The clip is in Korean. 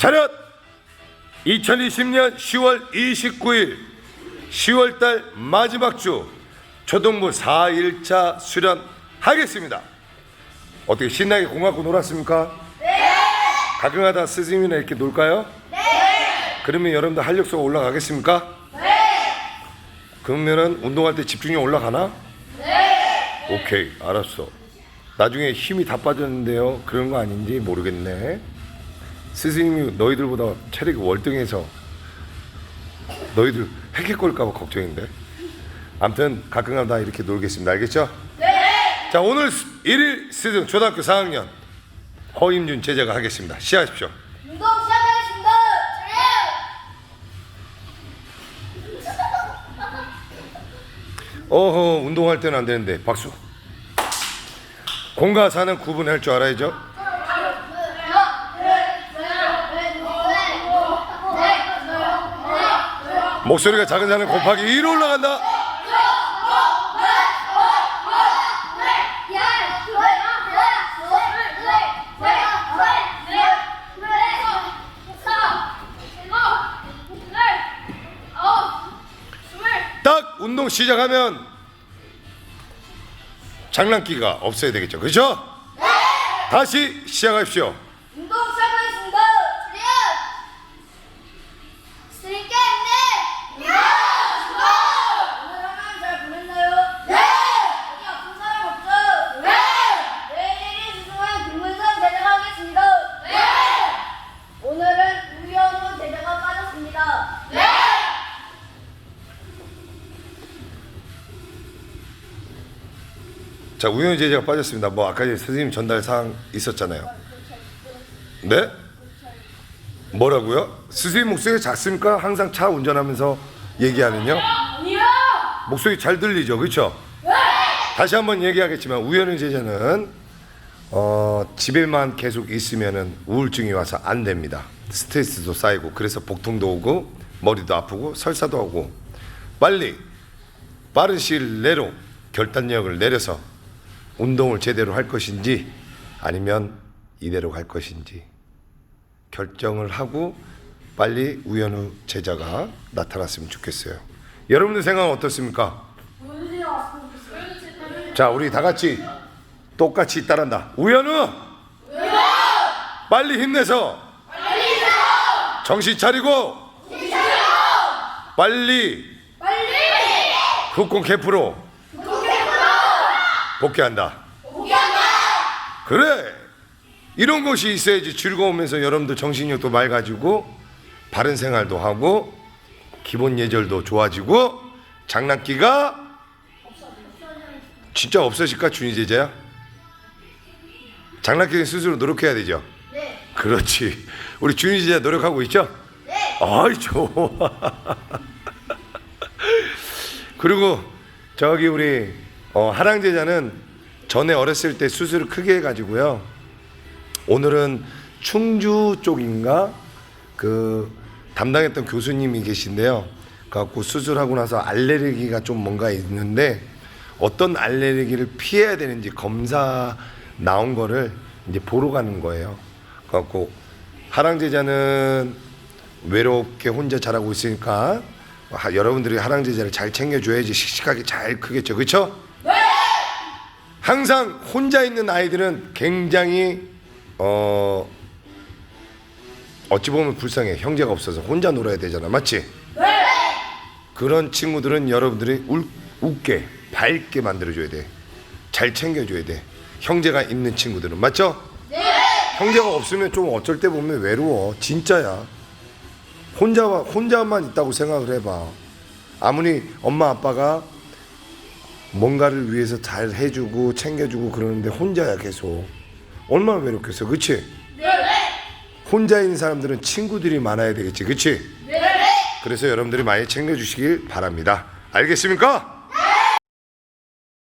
차렷! 2020년 10월 29일 10월달 마지막 주 초등부 4일차 수련하겠습니다. 어떻게 신나게 공 갖고 놀았습니까? 네! 가끔가다 스승님이나 이렇게 놀까요? 네! 그러면 여러분들 활력소가 올라가겠습니까? 네! 그러면은 운동할 때 집중력 올라가나? 네! 오케이, 알았어. 나중에 힘이 다 빠졌는데요. 그런 거 아닌지 모르겠네. 스승님이 너희들보다 체력이 월등해서 너희들 핵핵거릴까봐 걱정인데. 아무튼 가끔가다 이렇게 놀겠습니다. 알겠죠? 네. 자 오늘 1일 스승 초등학교 4학년 허임준 제자가 하겠습니다. 시작하십시오. 운동 시작하겠습니다. 어허 운동할 때는 안 되는데 박수. 공과 사는 구분할 줄 알아야죠. 목소리가 작은 자는 곱하기 1 올라간다. 딱 운동 시작하면 장난기가 없어야 되겠죠. 그렇죠? 다시 시작하십시오. 자 우연히 제자가 빠졌습니다. 뭐 아까 선생님 전달 사항 있었잖아요. 네? 뭐라고요? 스승님 목소리 작습니까? 항상 차 운전하면서 얘기하는요? 목소리 잘 들리죠, 그렇죠? 다시 한번 얘기하겠지만 우연히 제자는 어, 집에만 계속 있으면은 우울증이 와서 안 됩니다. 스트레스도 쌓이고 그래서 복통도 오고 머리도 아프고 설사도 하고 빨리 빠른 시일 내로 결단력을 내려서 운동을 제대로 할 것인지 아니면 이대로 갈 것인지 결정을 하고 빨리 우연우 제자가 나타났으면 좋겠어요. 여러분들 생각은 어떻습니까? 자, 우리 다 같이 똑같이 따라한다. 우연우! 빨리 힘내서! 정신 차리고! 빨리! 흑공 캠프로 복귀한다. 그래! 이런 것이 있어야지 즐거우면서 여러분들 정신력도 맑아지고 바른 생활도 하고 기본 예절도 좋아지고 장난기가 진짜 없어질까 준이 제자야? 장난기는 스스로 노력해야 되죠. 네. 그렇지. 우리 준이 제자 노력하고 있죠? 네. 아이 좋아. 그리고 저기 우리 어, 하랑 제자는 전에 어렸을 때 수술을 크게 해가지고요. 오늘은 충주 쪽인가 그 담당했던 교수님이 계신데요. 갖고 수술하고 나서 알레르기가 좀 뭔가 있는데 어떤 알레르기를 피해야 되는지 검사 나온 거를 이제 보러 가는 거예요. 갖고 하랑 제자는 외롭게 혼자 자라고 있으니까 하- 여러분들이 하랑 제자를 잘 챙겨줘야지 씩씩하게 잘 크겠죠, 그렇죠? 항상 혼자 있는 아이들은 굉장히 어 어찌 보면 불쌍해. 형제가 없어서 혼자 놀아야 되잖아. 맞지? 그런 친구들은 여러분들이 울, 웃게 밝게 만들어줘야 돼 잘 챙겨줘야 돼. 형제가 있는 친구들은. 맞죠? 형제가 없으면 좀 어쩔 때 보면 외로워. 진짜야. 혼자 혼자만 있다고 생각을 해봐. 아무리 엄마 아빠가 뭔가를 위해서 잘 해주고 챙겨주고 그러는데 혼자야 계속 얼마나 외롭겠어 그치? 혼자 있는 사람들은 친구들이 많아야 되겠지 그치? 그래서 여러분들이 많이 챙겨주시길 바랍니다 알겠습니까?